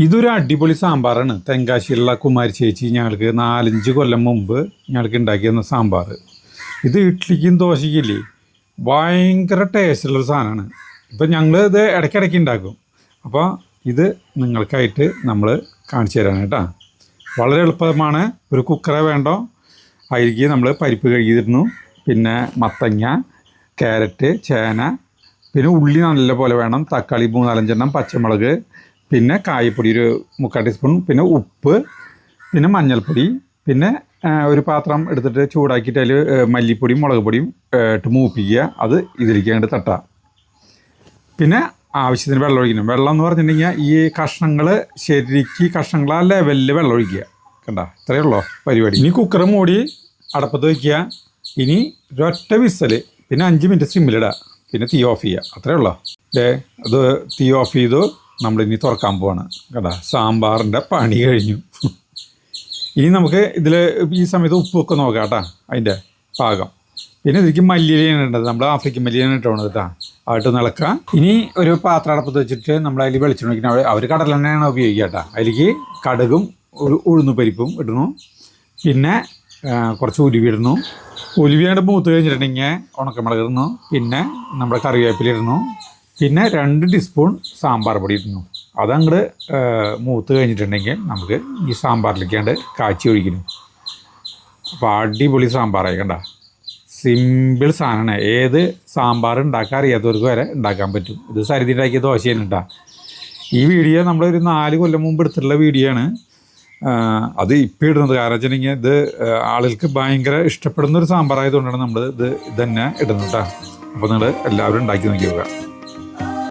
ഇതൊരു അടിപൊളി സാമ്പാറാണ്. തെങ്കാശിയുള്ള കുമാരി ചേച്ചി ഞങ്ങൾക്ക് നാലഞ്ച് കൊല്ലം മുമ്പ് ഞങ്ങൾക്ക് ഉണ്ടാക്കി തന്ന സാമ്പാർ. ഇത് ഇഡ്ഡലിക്കും ദോശയ്ക്കില്ലേ ഭയങ്കര ടേസ്റ്റുള്ളൊരു സാധനമാണ്. ഇപ്പം ഞങ്ങൾ ഇത് ഇടയ്ക്കിടയ്ക്ക് ഉണ്ടാക്കും. അപ്പോൾ ഇത് നിങ്ങൾക്കായിട്ട് നമ്മൾ കാണിച്ചു തരാണ് കേട്ടോ. വളരെ എളുപ്പമാണ്. ഒരു കുക്കറെ വേണ്ടോ? അതിലേക്ക് നമ്മൾ പരിപ്പ് കഴുകിയിരുന്നു. പിന്നെ മത്തങ്ങ ക്യാരറ്റ് ചേന പിന്നെ ഉള്ളി നല്ല പോലെ വേണം. തക്കാളി മൂന്നാലഞ്ചെണ്ണം പച്ചമുളക് പിന്നെ കായപ്പൊടി ഒരു മുക്കാൽ ടീസ്പൂൺ പിന്നെ ഉപ്പ് പിന്നെ മഞ്ഞൾപ്പൊടി പിന്നെ ഒരു പാത്രം എടുത്തിട്ട് ചൂടാക്കിയിട്ട് അതിൽ മല്ലിപ്പൊടിയും മുളക് പൊടിയും ഇട്ട് മൂപ്പിക്കുക. അത് ഇതിലേക്ക് അങ്ങോട്ട് തട്ടുക പിന്നെ ആവശ്യത്തിന് വെള്ളം ഒഴിക്കണം. വെള്ളം എന്ന് പറഞ്ഞിട്ടുണ്ടെങ്കിൽ ഈ കഷ്ണങ്ങൾ ശരിക്ക് കഷ്ണങ്ങൾ ആ ലെവലിൽ വെള്ളം ഒഴിക്കുക. കണ്ട? ഇത്രയേ ഉള്ളൂ പരിപാടി? ഇനി കുക്കർ മൂടി അടപ്പത്ത് വയ്ക്കുക ഇനി ഒരൊറ്റ വിസൽ പിന്നെ അഞ്ച് മിനിറ്റ് സിമ്മിലിടുക പിന്നെ തീ ഓഫ് ചെയ്യുക. അത്രയേ ഉള്ളൂ? അത് തീ ഓഫ് ചെയ്തു. നമ്മളിനി തുറക്കാൻ പോവാണ്. കേട്ടാ സാമ്പാറിന്റെ പണി കഴിഞ്ഞു. ഇനി നമുക്ക് ഇതിൽ ഈ സമയത്ത് ഉപ്പൊക്കെ നോക്കാം കേട്ടാ അതിന്റെ പാകം. പിന്നെ ഇതിലേക്ക് മല്ലിയിലാണ് ഇടേണ്ടത്. നമ്മൾ ആഫ്രിക്കൻ മല്ലിയാണ് ഇട്ടോണത് കേട്ടോ. ആയിട്ട് നിളക്കുക. ഇനി ഒരു പാത്രം അടപ്പത്ത് വെച്ചിട്ട് നമ്മൾ അതിൽ വെളിച്ചെണ്ണ അവർ കടലെണ്ണയാണ് ഉപയോഗിക്കുക കേട്ടോ. അതിലേക്ക് കടുകും ഒരു ഉഴുന്നുപരിപ്പും ഇടണു പിന്നെ കുറച്ച് ഉലുവി ഇടുന്നു. ഉലുവിയാണ്ട് മൂത്ത് കഴിഞ്ഞിട്ടുണ്ടെങ്കിൽ ഉണക്കമുളക് ഇടുന്നു. പിന്നെ നമ്മുടെ കറിവേപ്പില പിന്നെ രണ്ട് ടീസ്പൂൺ സാമ്പാർ പൊടി ഇടുന്നു. അതങ്ങോട്ട് മൂത്ത് കഴിഞ്ഞിട്ടുണ്ടെങ്കിൽ നമുക്ക് ഈ സാമ്പാറിലേക്കാണ്ട് കാച്ചി ഒഴിക്കുന്നു. അപ്പോൾ അടിപൊളി സാമ്പാറായി കണ്ട. സിമ്പിൾ സാധനമാണ്. ഏത് സാമ്പാർ ഉണ്ടാക്കാൻ അറിയാത്തവർക്ക് വരെ ഉണ്ടാക്കാൻ പറ്റും. ഇത് സരിതി ഉണ്ടാക്കിയ ദോശയാണ് കേട്ടോ. ഈ വീഡിയോ നമ്മളൊരു നാല് കൊല്ലം മുമ്പ് എടുത്തിട്ടുള്ള വീഡിയോ ആണ്. അത് ഇപ്പോൾ ഇടുന്നത്. കാരണം വെച്ചിട്ടുണ്ടെങ്കിൽ ഇത് ആളുകൾക്ക് ഭയങ്കര ഇഷ്ടപ്പെടുന്ന ഒരു സാമ്പാറായതുകൊണ്ടാണ് നമ്മൾ ഇത് ഇതന്നെ തന്നെ ഇടുന്നത് കേട്ടോ. അപ്പോൾ നിങ്ങൾ എല്ലാവരും ഉണ്ടാക്കി നോക്കി നോക്കുക.